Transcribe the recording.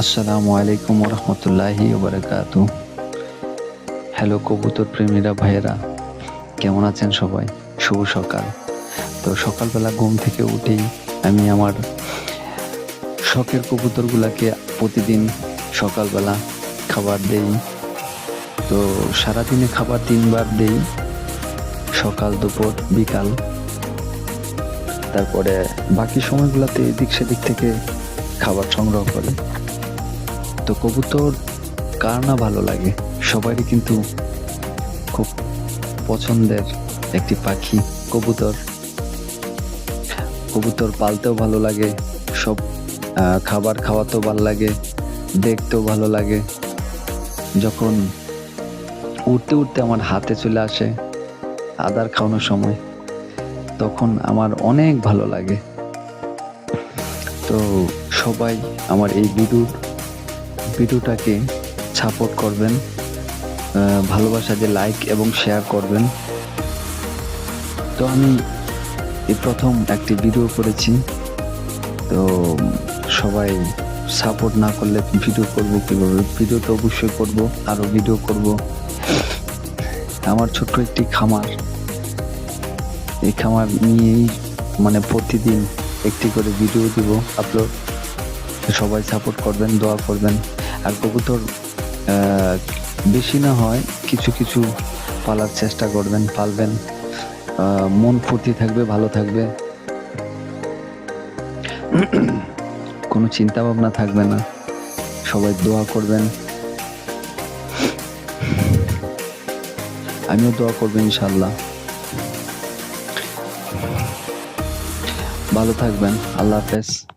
আসসালামু আলাইকুম রহমতুল্লাহি ওবরাকাত হ্যালো কবুতর প্রেমীরা, ভাইয়েরা, কেমন আছেন সবাই? শুভ সকাল। তো সকালবেলা ঘুম থেকে উঠেই আমি আমার শখের কবুতরগুলাকে প্রতিদিন সকালবেলা খাবার দেই। তো সারাদিনে খাবার তিনবার দেই, সকাল, দুপুর, বিকাল। তারপরে বাকি সময়গুলোতে এদিক সেদিক থেকে খাবার সংগ্রহ করে। তো কবুতর, কার না ভালো লাগে? সবারই কিন্তু খুব পছন্দের একটি পাখি, কবুতর। কবুতর পালতেও ভালো লাগে, সব খাবার খাওয়াতেও ভালো লাগে, দেখতেও ভালো লাগে। যখন উঠতে উঠতে আমার হাতে চলে আসে আদার খাওয়ানোর সময়, তখন আমার অনেক ভালো লাগে। তো সবাই আমার এই ভিডিও ভিডিওটাকে সাপোর্ট করবেন ভালোবাসা দিয়ে লাইক এবং শেয়ার করবেন। তো আমি এই প্রথম একটি ভিডিও করেছি। তো সবাই সাপোর্ট না করলে ভিডিও করব কীভাবে? ভিডিও তো অবশ্যই করব, আরও ভিডিও করব। আমার ছোট্ট একটি খামার। এই খামার নিয়েই মানে প্রতিদিন একটি করে ভিডিও দিব আপলোড সবাই সাপোর্ট করবেন, দোয়া করবেন। আর কবুতর বেশি না হয় কিছু কিছু পালার চেষ্টা করবেন, পালবেন। মন ফুর্তি থাকবে, ভালো থাকবে। কোনো চিন্তা ভাবনা থাকবে না। সবাই দোয়া করবেন। আমিও দোয়া করব ইনশাল্লাহ ভালো থাকবেন। আল্লাহ হাফেজ।